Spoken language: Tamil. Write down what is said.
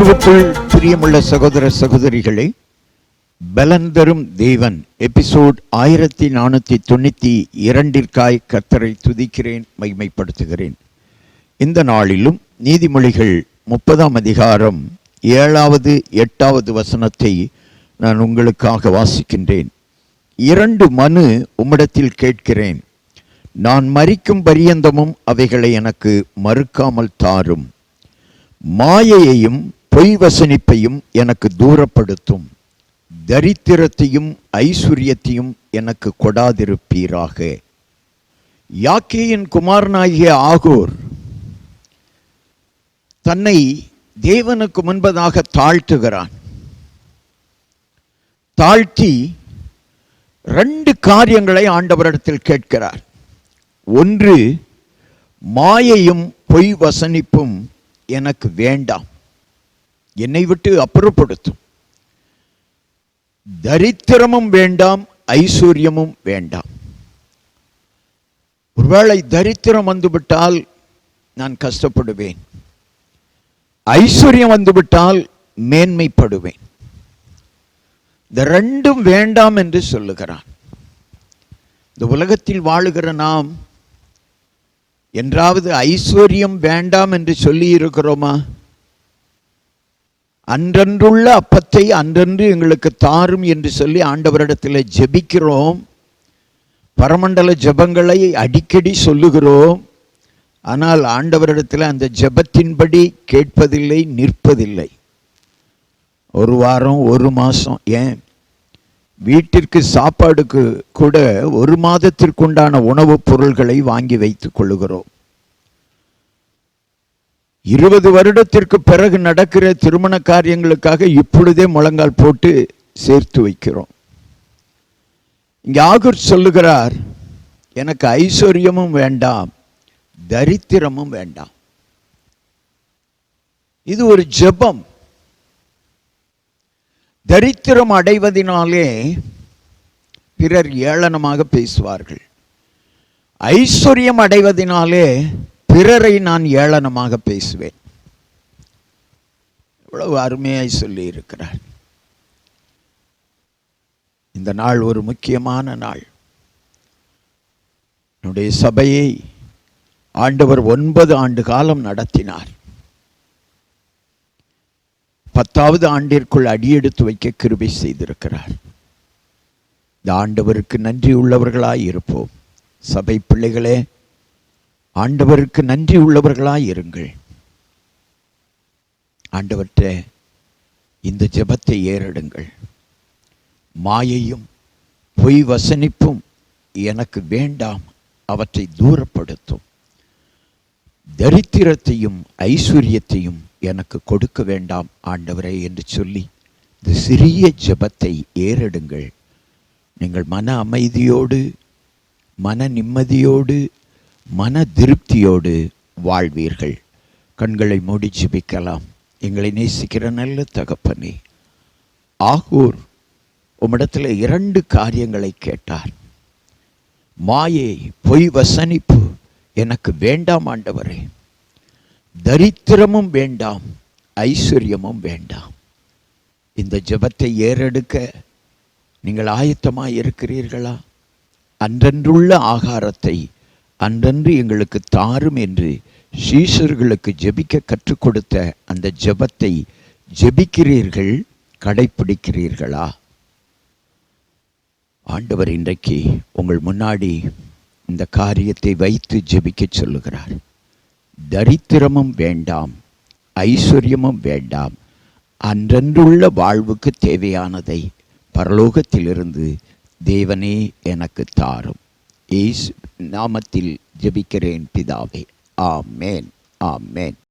கிறிஸ்துவுக்குள் பிரியமுள்ள சகோதர சகோதரிகளே பலன் தரும் தேவன். எபிசோட் ஆயிரத்தி நானூற்றி தொண்ணூற்றி இரண்டிற்காய் கர்த்தரை துதிக்கிறேன் மகிமைப்படுத்துகிறேன். இந்த நாளிலும் நீதிமொழிகள் முப்பதாம் அதிகாரம் ஏழாவது எட்டாவது வசனத்தை நான் உங்களுக்காக வாசிக்கின்றேன். இரண்டு மனு உம்மிடத்தில் கேட்கிறேன். நான் மறிக்கும் பரியந்தமும் அவைகளை எனக்கு மறுக்காமல் தாரும். மாயையையும் பொய் வசனிப்பையும் எனக்கு தூரப்படுத்தும். தரித்திரத்தையும் ஐஸ்வர்யத்தையும் எனக்கு கொடாதிருப்பீராக. யாக்கேயின் குமாரனாகிய ஆகோர் தன்னை தேவனுக்கு முன்பதாக தாழ்த்துகிறான். தாழ்த்தி ரெண்டு காரியங்களை ஆண்டவரிடத்தில் கேட்கிறார். ஒன்று மாயையும் பொய் வசனிப்பும் எனக்கு வேண்டாம். என்னை விட்டு அப்புறப்படுத்தும். தரித்திரமும் வேண்டாம் ஐஸ்வர்யமும் வேண்டாம். ஒருவேளை தரித்திரம் வந்துவிட்டால் நான் கஷ்டப்படுவேன். ஐஸ்வர்யம் வந்துவிட்டால் மேன்மைப்படுவேன். இந்த ரெண்டும் வேண்டாம் என்று சொல்லுகிறான். இந்த உலகத்தில் வாழுகிற நாம் என்றாவது ஐஸ்வர்யம் வேண்டாம் என்று சொல்லி இருக்கிறோமா அன்றன்றுள்ள அப்பத்தை அன்றன்று எங்களுக்கு தாரும் என்று சொல்லி ஆண்டவரிடத்தில் ஜெபிக்கிறோம். பரமண்டல ஜெபங்களை அடிக்கடி சொல்லுகிறோம். ஆனால் ஆண்டவரிடத்தில் அந்த ஜெபத்தின்படி கேட்பதில்லை நிற்பதில்லை. ஒரு வாரம் ஒரு மாதம் ஏன்? வீட்டிற்கு சாப்பாடுக்கு கூட ஒரு மாதத்திற்குண்டான உணவுப் பொருள்களை வாங்கி வைத்துக் கொள்ளுகிறோம். இருபது வருடத்திற்கு பிறகு நடக்கிற திருமண காரியங்களுக்காக இப்பொழுதே முழங்கால் போட்டு சேர்த்து வைக்கிறோம். இங்கே சொல்லுகிறார் எனக்கு ஐஸ்வர்யமும் வேண்டாம் தரித்திரமும் வேண்டாம். இது ஒரு ஜெபம். தரித்திரம் அடைவதினாலே பிறர் ஏளனமாக பேசுவார்கள். ஐஸ்வர்யம் அடைவதினாலே பிறரை நான் ஏளனமாக பேசுவேன். இவ்வளவு அருமையாய் சொல்லி இருக்கிறார் இந்த நாள் ஒரு முக்கியமான நாள். என்னுடைய சபையை ஆண்டவர் ஒன்பது ஆண்டு காலம் நடத்தினார். பத்தாவது ஆண்டிற்குள் அடியெடுத்து வைக்க கிருபை செய்திருக்கிறார். இந்த ஆண்டவருக்கு நன்றி உள்ளவர்களாய் இருப்போம். சபை பிள்ளைகளே ஆண்டவருக்கு நன்றி உள்ளவர்களாய் இருங்கள். ஆண்டவற்ற இந்த ஜெபத்தை ஏறெடுங்கள். மாயையும் பொய் வசனிப்பும் எனக்கு வேண்டாம். அவற்றை தூரப்படுத்தும். தரித்திரத்தையும் ஐஸ்வர்யத்தையும் எனக்கு கொடுக்க வேண்டாம் ஆண்டவரே என்று சொல்லி இந்த சிறிய ஜெபத்தை ஏறெடுங்கள். நீங்கள் மன அமைதியோடு மன நிம்மதியோடு மன திருப்தியோடு வாழ்வீர்கள். கண்களை மூடி ஜிபிக்கலாம். எங்களை நேசிக்கிற நல்ல தகப்பனே. ஆகூர் உம்மிடத்தில் இரண்டு காரியங்களை கேட்டார். மாயை பொய் வசனிப்பு எனக்கு வேண்டாம் ஆண்டவரே. தரித்திரமும் வேண்டாம் ஐஸ்வர்யமும் வேண்டாம். இந்த ஜெபத்தை ஏறெடுக்க நீங்கள் ஆயத்தமாக இருக்கிறீர்களா? அன்றன்றுள்ள ஆகாரத்தை அன்றன்று எங்களுக்கு தாரும் என்று சீஷர்களுக்கு ஜெபிக்க கற்றுக் கொடுத்த அந்த ஜெபத்தை ஜெபிக்கிறீர்கள் கடைப்பிடிக்கிறீர்களா? ஆண்டவர் இன்றைக்கு உங்கள் முன்னாடி இந்த காரியத்தை வைத்து ஜெபிக்க சொல்லுகிறார். தரித்திரமும் வேண்டாம் ஐஸ்வர்யமும் வேண்டாம். அன்றன்றுள்ள வாழ்வுக்கு தேவையானதை பரலோகத்திலிருந்து தேவனே எனக்கு தாரும். ஏசு நாமத்தில் ஜெபிக்கிறேன் பிதாவே. ஆமேன். ஆமேன்.